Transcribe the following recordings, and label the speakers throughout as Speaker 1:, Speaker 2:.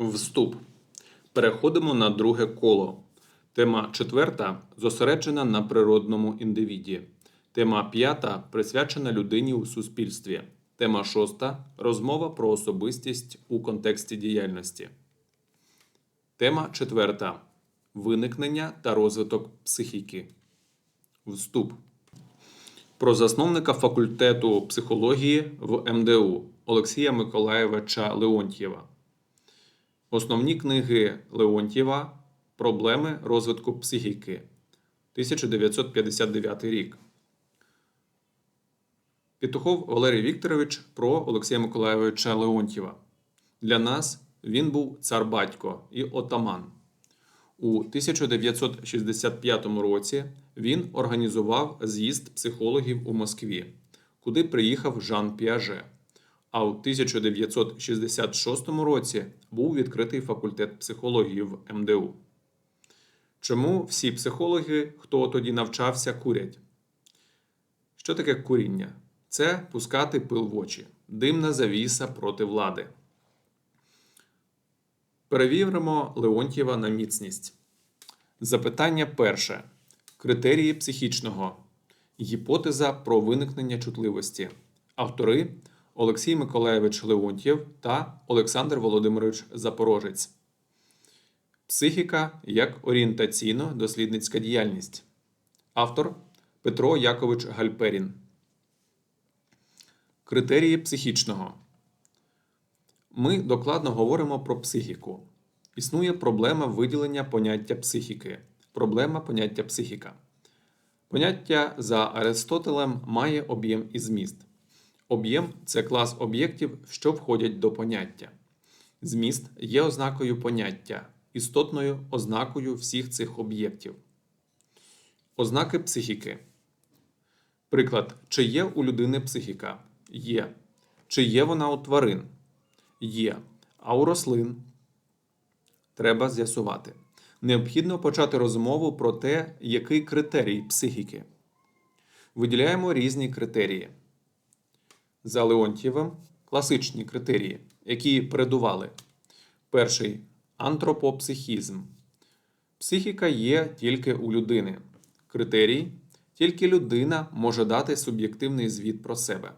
Speaker 1: Вступ. Переходимо на друге коло. Тема четверта зосереджена на природному індивіді. Тема п'ята присвячена людині у суспільстві. Тема шоста розмова про особистість у контексті діяльності. Тема четверта виникнення та розвиток психіки. Вступ. Про засновника факультету психології в МДУ Олексія Миколаєвича Леонтьєва. Основні книги Леонтьєва Проблеми розвитку психіки 1959 рік. Петухов Валерій Вікторович про Олексія Миколайовича Леонтьєва. Для нас він був цар батько і отаман. У 1965 році він організував з'їзд психологів у Москві, куди приїхав Жан Піаже. А у 1966 році був відкритий факультет психології в МДУ. Чому всі психологи, хто тоді навчався, курять? Що таке куріння? Це пускати пил в очі, димна завіса проти влади. Перевіримо Леонтьєва на міцність. Запитання перше. Критерії психічного. Гіпотеза про виникнення чутливості. Автори Олексій Миколаєвич Леонтьєв та Олександр Володимирович Запорожець. Психіка як орієнтаційно-дослідницька діяльність. Автор Петро Якович Гальперін. Критерії психічного. Ми докладно говоримо про психіку. Існує проблема виділення поняття психіки. Проблема поняття психіка. Поняття за Аристотелем має об'єм і зміст. Об'єм це клас об'єктів, що входять до поняття. Зміст є ознакою поняття, істотною ознакою всіх цих об'єктів. Ознаки психіки. Приклад, чи є у людини психіка? Є. Чи є вона у тварин? Є. А у рослин? Треба з'ясувати. Необхідно почати розмову про те, який критерій психіки. Виділяємо різні критерії. За Леонтьєвим класичні критерії, які передували. Перший антропопсихізм. Психіка є тільки у людини. Критерій тільки людина може дати суб'єктивний звіт про себе.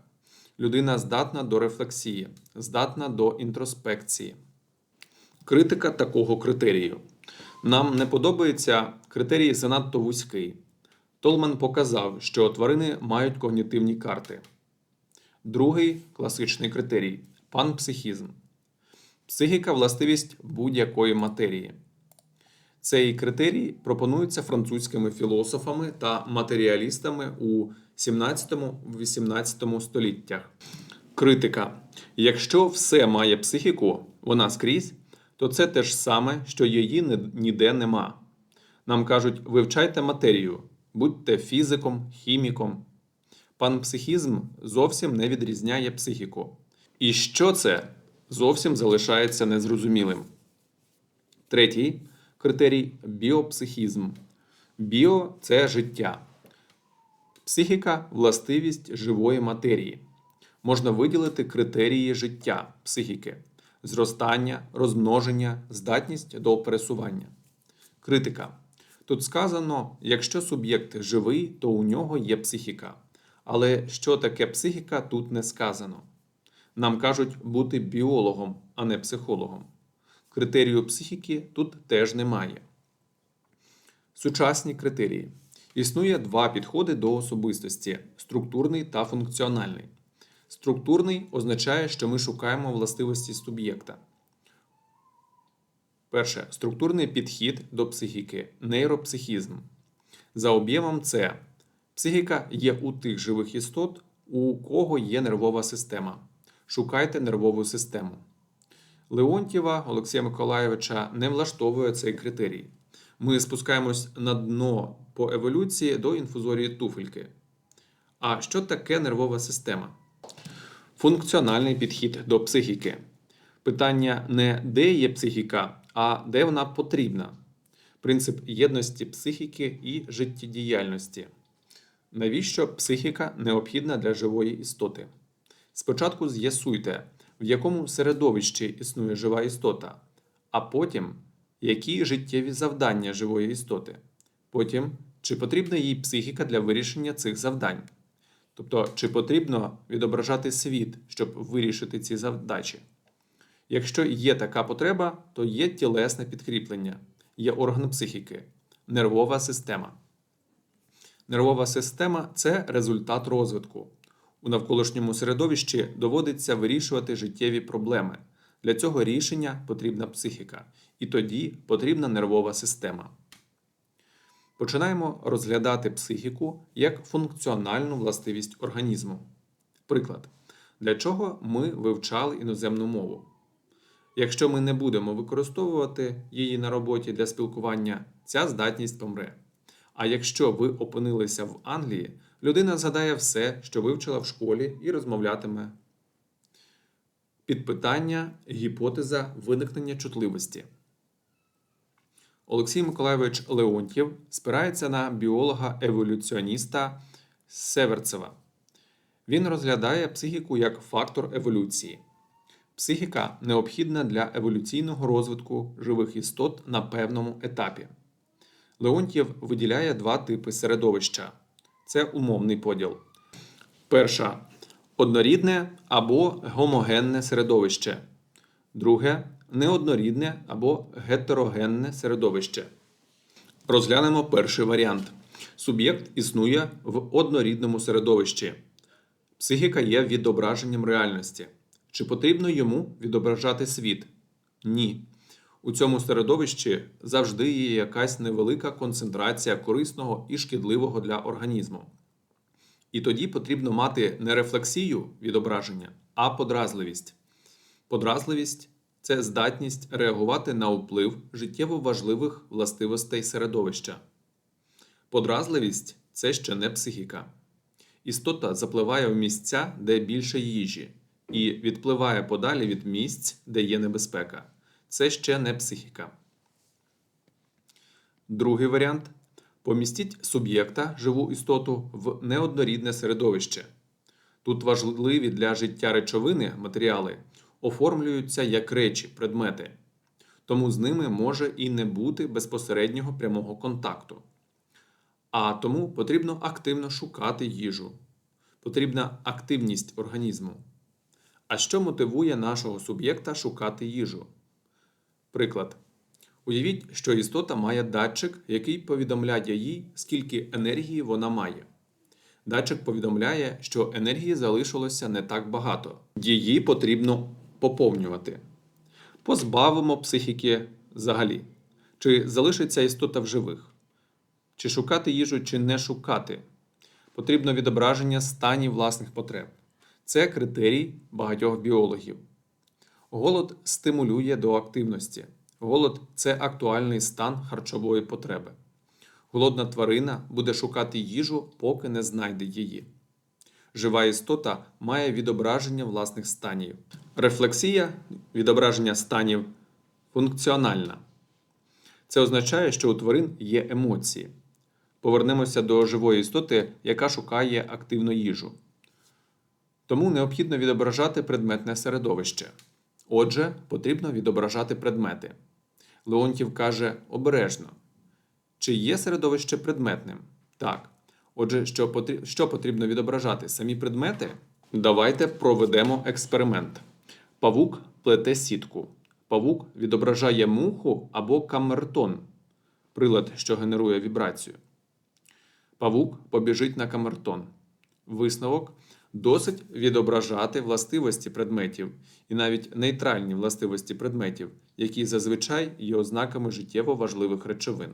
Speaker 1: Людина здатна до рефлексії, здатна до інтроспекції. Критика такого критерію. Нам не подобається критерій занадто вузький. Толман показав, що тварини мають когнітивні карти. Другий класичний критерій панпсихізм. Психіка властивість будь-якої матерії. Цей критерій пропонується французькими філософами та матеріалістами у 17-18 століттях. Критика. Якщо все має психіку, вона скрізь, то це те ж саме, що її ніде нема. Нам кажуть, вивчайте матерію, будьте фізиком, хіміком. Панпсихізм зовсім не відрізняє психіку. І що це зовсім залишається незрозумілим. Третій критерій біопсихізм. Біо це життя. Психіка властивість живої матерії. Можна виділити критерії життя психіки: зростання, розмноження, здатність до пересування. Критика. Тут сказано, якщо суб'єкт живий, то у нього є психіка. Але що таке психіка, тут не сказано. Нам кажуть бути біологом, а не психологом. Критерію психіки тут теж немає. Сучасні критерії. Існує два підходи до особистості структурний та функціональний. Структурний означає, що ми шукаємо властивості суб'єкта. Перше. Структурний підхід до психіки нейропсихізм. За об'ємом це психіка є у тих живих істот, у кого є нервова система. Шукайте нервову систему. Леонтьєва Олексія Миколайовича не влаштовує цей критерій. Ми спускаємось на дно по еволюції до інфузорії туфельки. А що таке нервова система? Функціональний підхід до психіки. Питання не де є психіка, а де вона потрібна. Принцип єдності психіки і життєдіяльності. Навіщо психіка необхідна для живої істоти? Спочатку з'ясуйте, в якому середовищі існує жива істота, а потім які життєві завдання живої істоти, потім чи потрібна їй психіка для вирішення цих завдань. Тобто, чи потрібно відображати світ, щоб вирішити ці задачі. Якщо є така потреба, то є тілесне підкріплення, є орган психіки, нервова система. Нервова система це результат розвитку. У навколишньому середовищі доводиться вирішувати життєві проблеми. Для цього рішення потрібна психіка, і тоді потрібна нервова система. Починаємо розглядати психіку як функціональну властивість організму. Приклад, для чого ми вивчали іноземну мову? Якщо ми не будемо використовувати її на роботі для спілкування, ця здатність помре. А якщо ви опинилися в Англії, людина згадає все, що вивчила в школі, і розмовлятиме. Підпитання, гіпотеза виникнення чутливості. Олексій Миколайович Леонтьєв спирається на біолога-еволюціоніста Северцева. Він розглядає психіку як фактор еволюції. Психіка необхідна для еволюційного розвитку живих істот на певному етапі. Леонтьєв виділяє два типи середовища: це умовний поділ. Перша однорідне або гомогенне середовище. Друге неоднорідне або гетерогенне середовище. Розглянемо перший варіант. Суб'єкт існує в однорідному середовищі. Психіка є відображенням реальності. Чи потрібно йому відображати світ? Ні. У цьому середовищі завжди є якась невелика концентрація корисного і шкідливого для організму. І тоді потрібно мати не рефлексію відображення, а подразливість. Подразливість це здатність реагувати на вплив життєво важливих властивостей середовища. Подразливість це ще не психіка. Істота запливає в місця, де більше їжі, і відпливає подалі від місць, де є небезпека. Це ще не психіка. Другий варіант помістіть суб'єкта, живу істоту, в неоднорідне середовище. Тут важливі для життя речовини матеріали оформлюються як речі, предмети, тому з ними може і не бути безпосереднього прямого контакту. А тому потрібно активно шукати їжу, потрібна активність організму. А що мотивує нашого суб'єкта шукати їжу? Приклад. Уявіть, що істота має датчик, який повідомляє їй, скільки енергії вона має. Датчик повідомляє, що енергії залишилося не так багато. Її потрібно поповнювати. Позбавимо психіки взагалі. Чи залишиться істота в живих? Чи шукати їжу, чи не шукати? Потрібно відображення станів власних потреб. Це критерій багатьох біологів. Голод стимулює до активності. Голод це актуальний стан харчової потреби. Голодна тварина буде шукати їжу, поки не знайде її. Жива істота має відображення власних станів. Рефлексія відображення станів функціональна. Це означає, що у тварин є емоції. Повернемося до живої істоти, яка шукає активну їжу. Тому необхідно відображати предметне середовище. Отже, потрібно відображати предмети. Леонтів каже обережно. Чи є середовище предметним? Так. Отже, що, потрібно, відображати? Самі предмети? Давайте проведемо експеримент. Павук плете сітку. Павук відображає муху або камертон, прилад, що генерує вібрацію. Павук побіжить на камертон. Висновок досить відображати властивості предметів і навіть нейтральні властивості предметів, які зазвичай є ознаками життєво важливих речовин.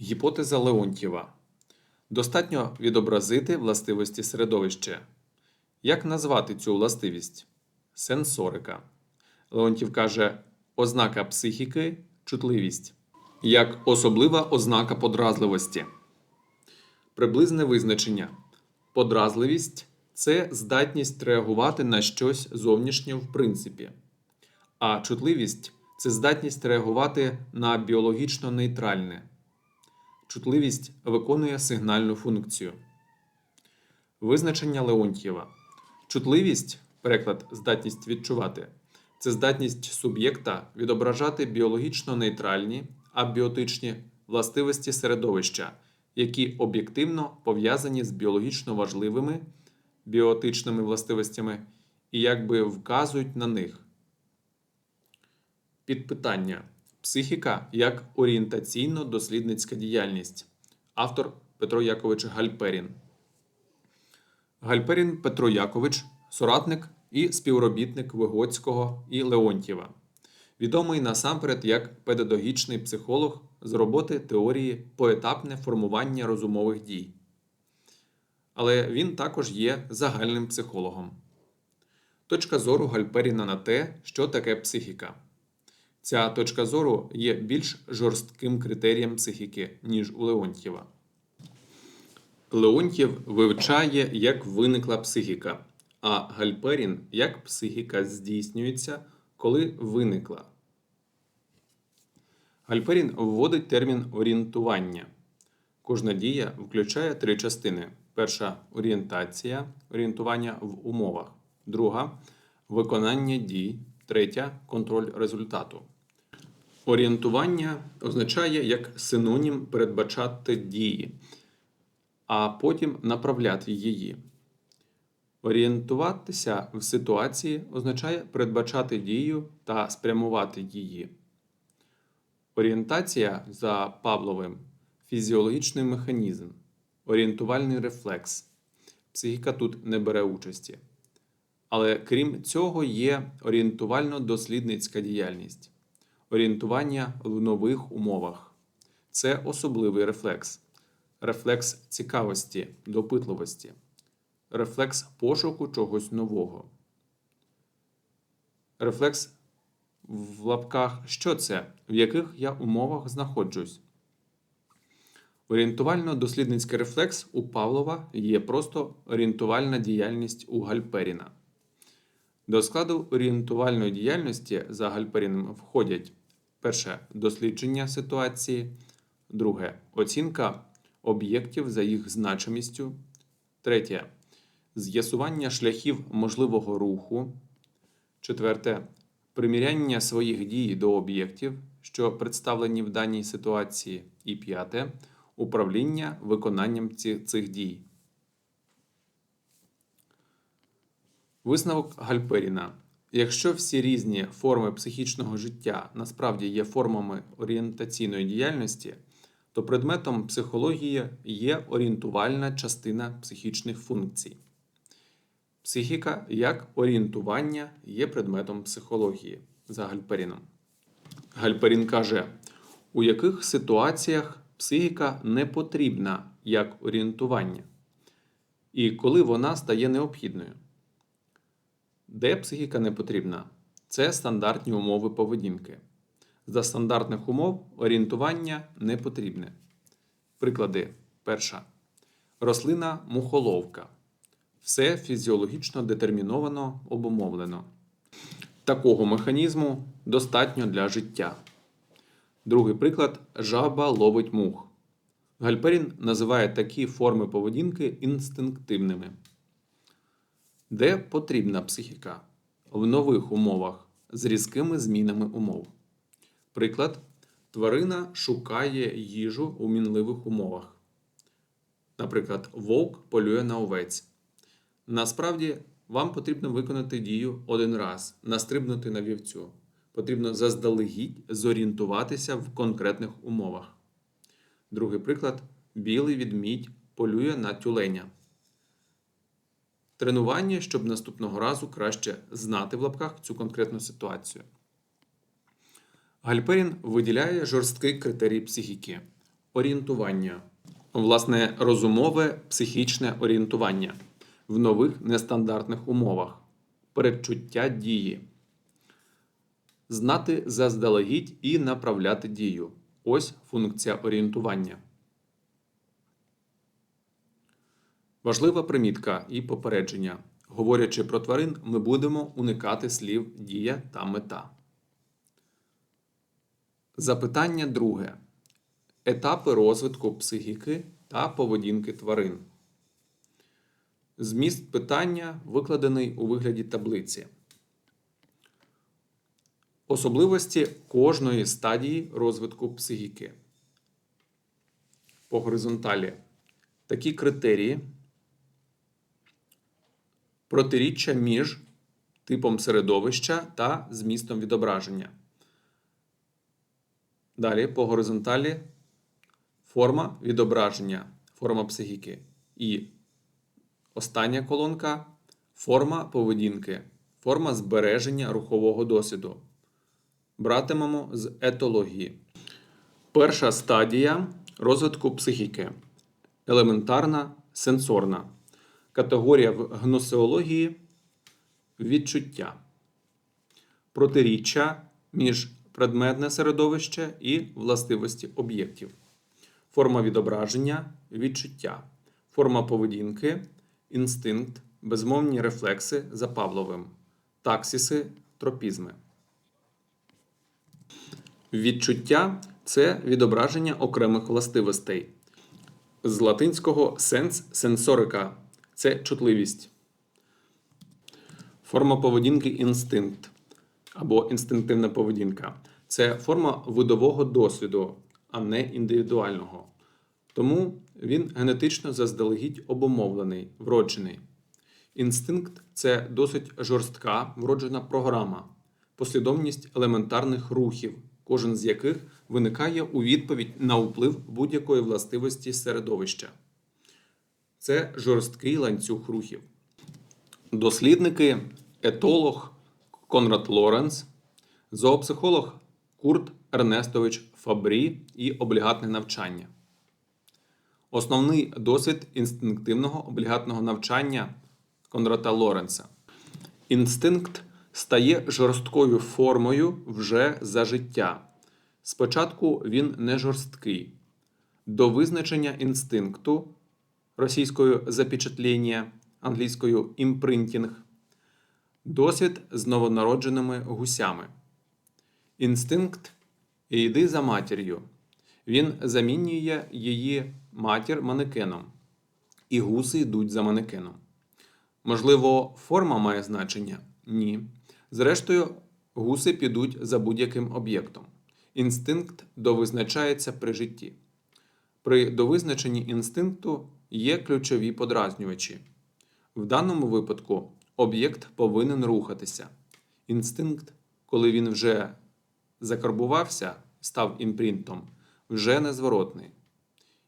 Speaker 1: Гіпотеза Леонтьєва. Достатньо відобразити властивості середовища. Як назвати цю властивість? Сенсорика. Леонтів каже, ознака психіки чутливість. Як особлива ознака подразливості. Приблизне визначення. Подразливість це здатність реагувати на щось зовнішнє в принципі. А чутливість це здатність реагувати на біологічно нейтральне. Чутливість виконує сигнальну функцію. Визначення Леонтьєва. Чутливість, переклад здатність відчувати, це здатність суб'єкта відображати біологічно нейтральні абіотичні властивості середовища, які об'єктивно пов'язані з біологічно важливими біотичними властивостями і якби вказують на них. Підпитання. Психіка як орієнтаційно-дослідницька діяльність. Автор Петро Якович Гальперін. Гальперін Петро Якович, соратник і співробітник Вигоцького і Леонтьєва. Відомий насамперед як педагогічний психолог з роботи теорії поетапне формування розумових дій. Але він також є загальним психологом. Точка зору Гальперіна на те, що таке психіка. Ця точка зору є більш жорстким критерієм психіки, ніж у Леонтьєва. Леонтьєв вивчає, як виникла психіка, а Гальперін як психіка здійснюється, коли виникла. Гальперін вводить термін орієнтування. Кожна дія включає три частини: перша орієнтація, орієнтування в умовах, друга виконання дій, третя контроль результату. Орієнтування означає як синонім передбачати дії, а потім направляти її. Орієнтуватися в ситуації означає передбачати дію та спрямувати її. Орієнтація за Павловим фізіологічний механізм, орієнтувальний рефлекс. Психіка тут не бере участі. Але крім цього, є орієнтувально-дослідницька діяльність, орієнтування в нових умовах. Це особливий рефлекс, рефлекс цікавості, допитливості, рефлекс пошуку чогось нового. Рефлекс в лапках що це, в яких я умовах знаходжусь. Орієнтувально-дослідницький рефлекс у Павлова є просто орієнтувальна діяльність у Гальперіна. До складу орієнтувальної діяльності за Гальперіном входять перше дослідження ситуації, друге оцінка об'єктів за їх значимістю, третє з'ясування шляхів можливого руху, четверте приміряння своїх дій до об'єктів, що представлені в даній ситуації, і п'яте управління виконанням цих дій. Висновок Гальперіна. Якщо всі різні форми психічного життя насправді є формами орієнтаційної діяльності, то предметом психології є орієнтувальна частина психічних функцій. Психіка як орієнтування є предметом психології за Гальперіном. Гальперін каже, у яких ситуаціях психіка не потрібна як орієнтування, і коли вона стає необхідною. Де психіка не потрібна? Це стандартні умови поведінки. За стандартних умов орієнтування не потрібне. Приклади. Перша. Рослина мухоловка. Все фізіологічно детерміновано, обумовлено. Такого механізму достатньо для життя. Другий приклад жаба ловить мух. Гальперін називає такі форми поведінки інстинктивними. Де потрібна психіка? В нових умовах з різкими змінами умов. Приклад: тварина шукає їжу у мінливих умовах. Наприклад, вовк полює на овець. Насправді, вам потрібно виконати дію один раз, настрибнути на вівцю. Потрібно заздалегідь зорієнтуватися в конкретних умовах. Другий приклад: білий відмідь полює на тюленя. Тренування, щоб наступного разу краще знати в лапках цю конкретну ситуацію. Гальперін виділяє жорсткий критерій психіки орієнтування. Власне, розумове психічне орієнтування в нових нестандартних умовах, передчуття дії. Знати заздалегідь і направляти дію. Ось функція орієнтування. Важлива примітка і попередження. Говорячи про тварин, ми будемо уникати слів дія та мета. Запитання друге. Етапи розвитку психіки та поведінки тварин. Зміст питання викладений у вигляді таблиці. Особливості кожної стадії розвитку психіки. По горизонталі такі критерії протиріччя між типом середовища та змістом відображення. Далі по горизонталі форма відображення, форма психіки. І остання колонка форма поведінки, форма збереження рухового досвіду. Братимемо з етології. Перша стадія розвитку психіки елементарна сенсорна. Категорія в гносеології відчуття. Протиріччя між предметне середовище і властивості об'єктів. Форма відображення відчуття. Форма поведінки інстинкт, безмовні рефлекси за Павловим. Таксіси, тропізми. Відчуття це відображення окремих властивостей. З латинського сенс сенсорика це чутливість. Форма поведінки інстинкт або інстинктивна поведінка це форма видового досвіду, а не індивідуального. Тому він генетично заздалегідь обумовлений, вроджений. Інстинкт це досить жорстка вроджена програма, послідовність елементарних рухів, кожен з яких виникає у відповідь на вплив будь-якої властивості середовища. Це жорсткий ланцюг рухів. Дослідники, етолог Конрад Лоренс, зоопсихолог Курт Ернестович Фабрі і облігатне навчання. Основний досвід інстинктивного облігатного навчання Конрата Лоренса. Інстинкт стає жорсткою формою вже за життя. Спочатку він не жорсткий. До визначення інстинкту російською запечатлення, англійською імпринтінг, досвід з новонародженими гусями. Інстинкт йди за матір'ю. Він замінює її матір манекеном, і гуси йдуть за манекеном. Можливо, форма має значення? Ні. Зрештою, гуси підуть за будь-яким об'єктом. Інстинкт довизначається при житті. При довизначенні інстинкту є ключові подразнювачі. В даному випадку об'єкт повинен рухатися. Інстинкт, коли він вже закарбувався, став імпринтом, вже незворотний.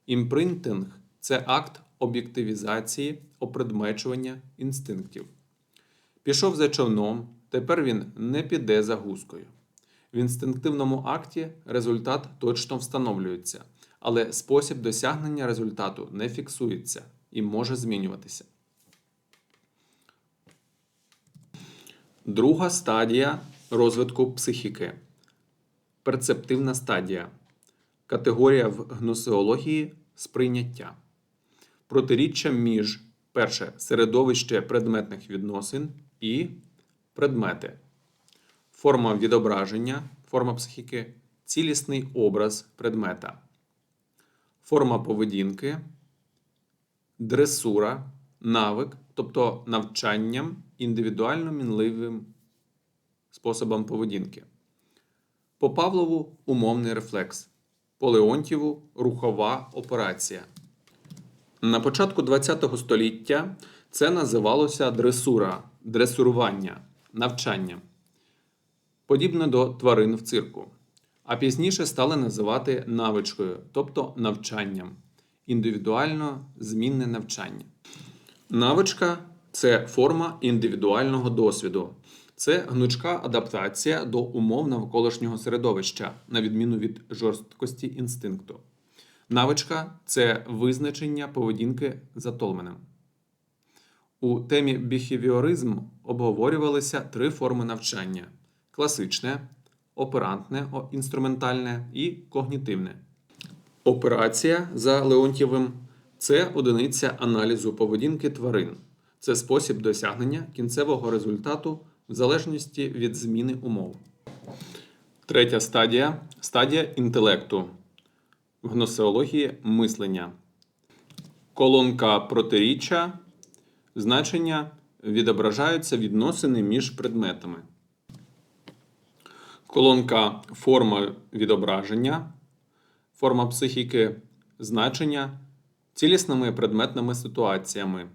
Speaker 1: Імпринтинг це акт об'єктивізації, опредмечування інстинктів. Пішов за човном, тепер він не піде за гускою. В інстинктивному акті результат точно встановлюється, але спосіб досягнення результату не фіксується і може змінюватися. Друга стадія розвитку психіки. Перцептивна стадія. Категорія в гносеології сприйняття. Протиріччя між перше середовище предметних відносин і предмети. Форма відображення, форма психіки, цілісний образ предмета. Форма поведінки, дресура, навик, тобто навчанням індивідуально мінливим способом поведінки. По Павлову умовний рефлекс. По Леонтьєву рухова операція. На початку ХХ століття це називалося дресура, дресурування, навчання, подібне до тварин в цирку. А пізніше стали називати навичкою, тобто навчанням, індивідуально змінне навчання. Навичка це форма індивідуального досвіду. Це гнучка адаптація до умов навколишнього середовища, на відміну від жорсткості інстинкту. Навичка це визначення поведінки за Толменем. У темі біхевіоризм обговорювалися три форми навчання: класичне, оперантне, інструментальне і когнітивне. Операція за Леонтьєвим це одиниця аналізу поведінки тварин. Це спосіб досягнення кінцевого результату в залежності від зміни умов. Третя стадія стадія інтелекту. В гносеології мислення. Колонка протиріччя. Значення відображаються відносини між предметами. Колонка форма відображення, форма психіки, значення цілісними предметними ситуаціями,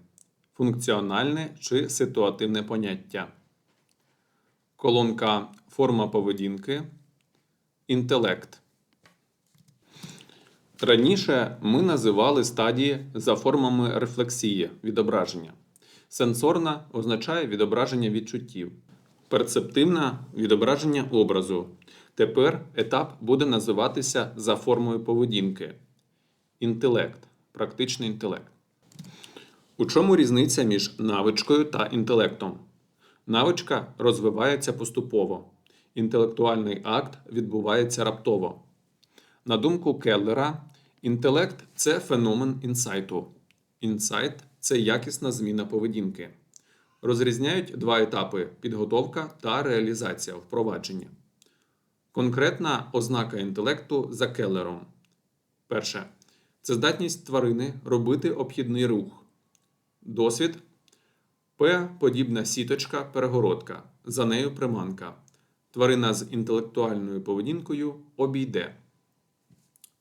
Speaker 1: функціональне чи ситуативне поняття. Колонка форма поведінки, інтелект. Раніше ми називали стадії за формами рефлексії відображення. Сенсорна означає відображення відчуттів, перцептивна відображення образу. Тепер етап буде називатися за формою поведінки. Інтелект, практичний інтелект. У чому різниця між навичкою та інтелектом? Навичка розвивається поступово. Інтелектуальний акт відбувається раптово. На думку Келлера, інтелект це феномен інсайту. Інсайт це якісна зміна поведінки. Розрізняють два етапи підготовка та реалізація впровадження. Конкретна ознака інтелекту за Келлером. Перше. Це здатність тварини робити обхідний рух. Досвід П подібна сіточка перегородка. За нею приманка. Тварина з інтелектуальною поведінкою обійде.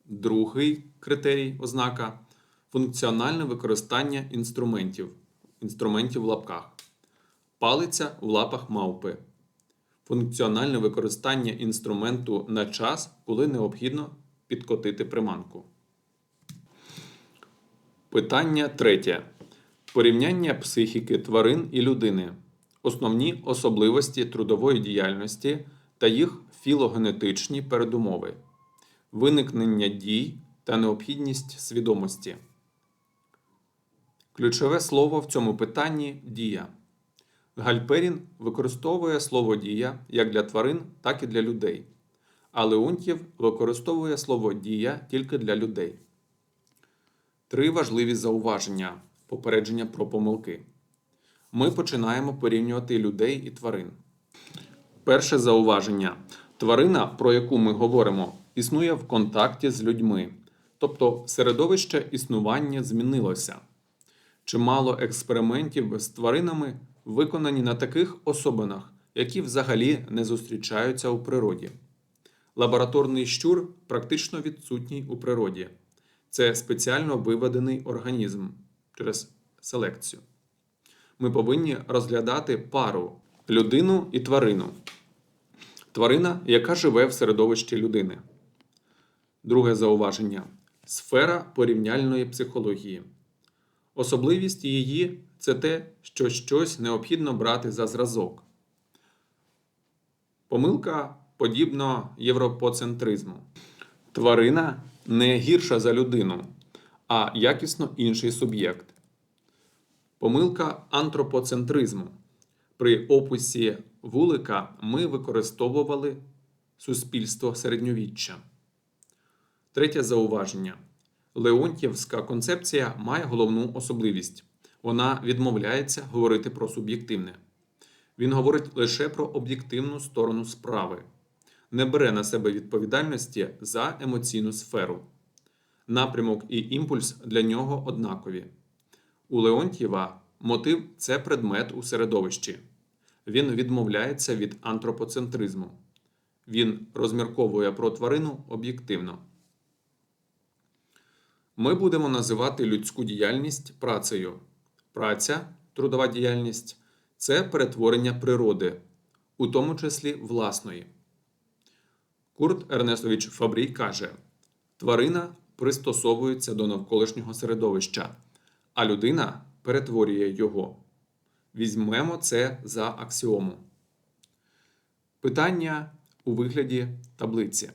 Speaker 1: Другий критерій ознака функціональне використання інструментів. Інструментів в лапках. Палиця в лапах мавпи. Функціональне використання інструменту на час, коли необхідно підкотити приманку. Питання третє. Порівняння психіки тварин і людини. Основні особливості трудової діяльності та їх філогенетичні передумови. Виникнення дій та необхідність свідомості. Ключове слово в цьому питанні дія. Гальперін використовує слово дія як для тварин, так і для людей. А Леонтьєв використовує слово дія тільки для людей. Три важливі зауваження попередження про помилки. Ми починаємо порівнювати людей і тварин. Перше зауваження. Тварина, про яку ми говоримо, існує в контакті з людьми, тобто середовище існування змінилося. Чимало експериментів з тваринами виконані на таких особинах, які взагалі не зустрічаються у природі. Лабораторний щур практично відсутній у природі. Це спеціально виведений організм через селекцію. Ми повинні розглядати пару людину і тварину. Тварина, яка живе в середовищі людини. Друге зауваження сфера порівняльної психології. Особливість її це те, що щось необхідно брати за зразок. Помилка подібно європоцентризму. Тварина не гірша за людину, а якісно інший суб'єкт. Помилка антропоцентризму. При описі вулика ми використовували суспільство середньовіччя. Третє зауваження. Леонтьєвська концепція має головну особливість. Вона відмовляється говорити про суб'єктивне. Він говорить лише про об'єктивну сторону справи, не бере на себе відповідальності за емоційну сферу. Напрямок і імпульс для нього однакові. У Леонтьєва мотив це предмет у середовищі. Він відмовляється від антропоцентризму. Він розмірковує про тварину об'єктивно. Ми будемо називати людську діяльність працею. Праця, трудова діяльність це перетворення природи, у тому числі власної. Курт Ернестович Фабрій каже: тварина пристосовується до навколишнього середовища, а людина перетворює його. Візьмемо це за аксіому. Питання у вигляді таблиці.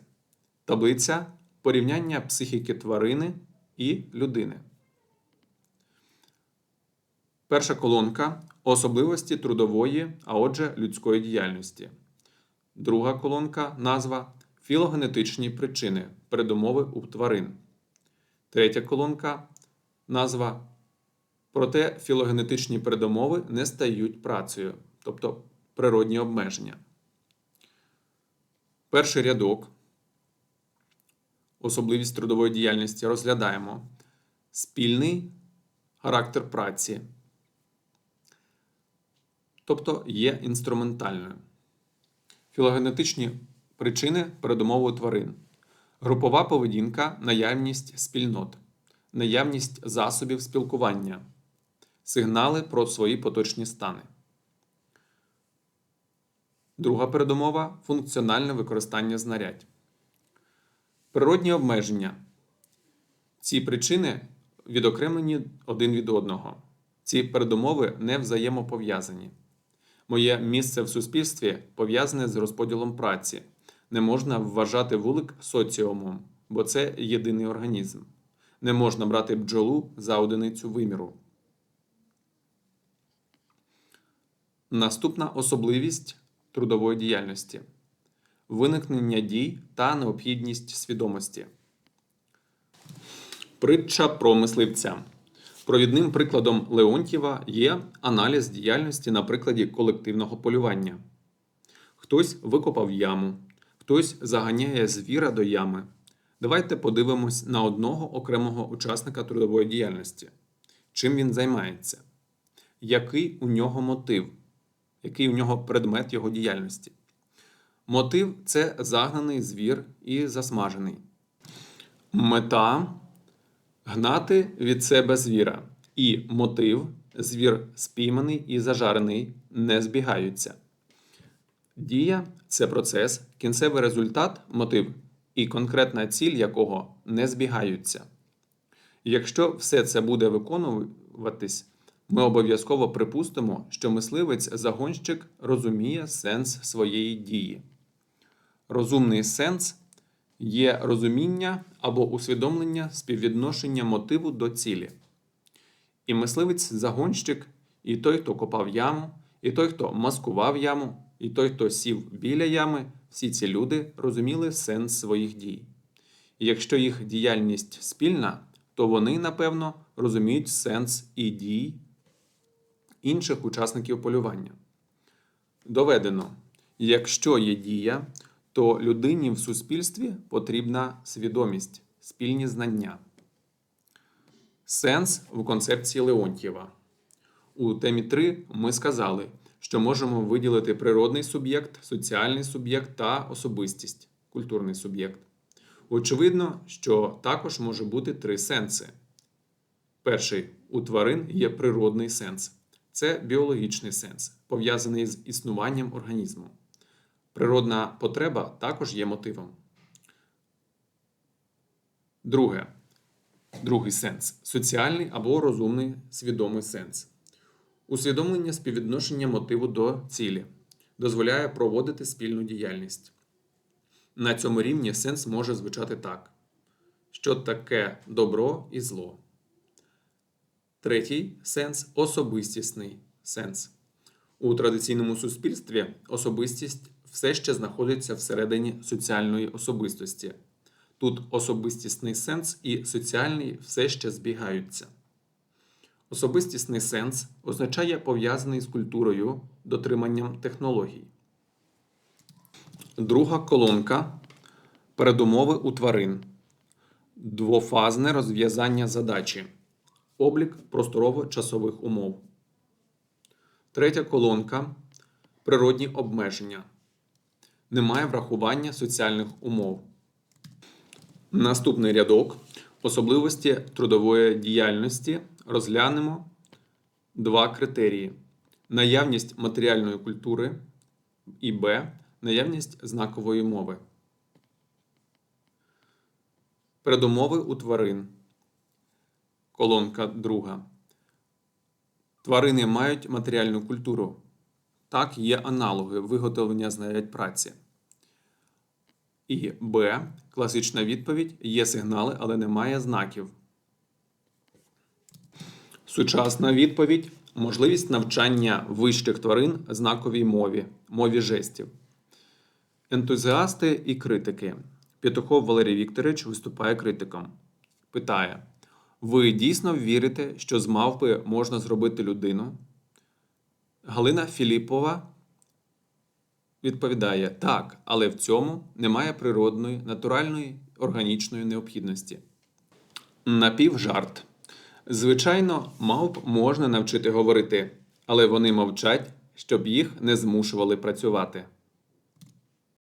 Speaker 1: Таблиця порівняння психіки тварини і людини. Перша колонка особливості трудової, а отже, людської діяльності. Друга колонка назва філогенетичні причини передумови у тварин. Третя колонка назва Проте філогенетичні передумови не стають працею, тобто природні обмеження. Перший рядок. Особливість трудової діяльності розглядаємо спільний характер праці, тобто є інструментальною. Філогенетичні Причини передумови тварин. Групова поведінка, наявність спільнот, наявність засобів спілкування, сигнали про свої поточні стани. Друга передумова функціональне використання знарядь. Природні обмеження. Ці причини відокремлені один від одного. Ці передумови не взаємопов'язані. Моє місце в суспільстві пов'язане з розподілом праці. Не можна вважати вулик соціумом, бо це єдиний організм. Не можна брати бджолу за одиницю виміру. Наступна особливість трудової діяльності виникнення дій та необхідність свідомості. Притча про мисливця. Провідним прикладом Леонтьєва є аналіз діяльності на прикладі колективного полювання. Хтось викопав яму, хтось заганяє звіра до ями. Давайте подивимось на одного окремого учасника трудової діяльності. Чим він займається? Який у нього мотив? Який у нього предмет його діяльності? Мотив це загнаний звір і засмажений. Мета гнати від себе звіра. І мотив звір спійманий і зажарений не збігаються. Дія це процес, кінцевий результат мотив і конкретна ціль якого не збігаються. Якщо все це буде виконуватись, ми обов'язково припустимо, що мисливець-загонщик розуміє сенс своєї дії. Розумний сенс є розуміння або усвідомлення співвідношення мотиву до цілі. І мисливець-загонщик, і той, хто копав яму, і той, хто маскував яму, і той, хто сів біля ями, всі ці люди розуміли сенс своїх дій. І якщо їх діяльність спільна, то вони, напевно, розуміють сенс і дій інших учасників полювання. Доведено, якщо є дія, то людині в суспільстві потрібна свідомість, спільні знання. Сенс в концепції Леонтьєва. У темі 3 ми сказали, що можемо виділити природний суб'єкт, соціальний суб'єкт та особистість, культурний суб'єкт. Очевидно, що також може бути три сенси. Перший у тварин є природний сенс. Це біологічний сенс, пов'язаний з існуванням організму. Природна потреба також є мотивом. Друге. Другий сенс соціальний або розумний свідомий сенс. Усвідомлення співвідношення мотиву до цілі дозволяє проводити спільну діяльність. На цьому рівні сенс може звучати так: що таке добро і зло. Третій сенс особистісний сенс. У традиційному суспільстві особистість все ще знаходиться всередині соціальної особистості. Тут особистісний сенс і соціальний все ще збігаються. Особистісний сенс означає пов'язаний з культурою, дотриманням технологій. Друга колонка передумови у тварин. Двофазне розв'язання задачі. Облік просторово-часових умов. Третя колонка природні обмеження. Немає врахування соціальних умов. Наступний рядок особливості трудової діяльності розглянемо два критерії: наявність матеріальної культури і Б. Наявність знакової мови. Передумови у тварин. Колонка друга. Тварини мають матеріальну культуру. Так, є аналоги виготовлення знарядь праці. І Б. Класична відповідь є сигнали, але немає знаків. Сучасна відповідь можливість навчання вищих тварин знаковій мові, мові жестів. Ентузіасти і критики. Петухов Валерій Вікторович виступає критиком. Питає: Ви дійсно вірите, що з мавпи можна зробити людину? Галина Філіпова відповідає: так, але в цьому немає природної, натуральної, органічної необхідності. Напівжарт. Звичайно, мавп можна навчити говорити, але вони мовчать, щоб їх не змушували працювати.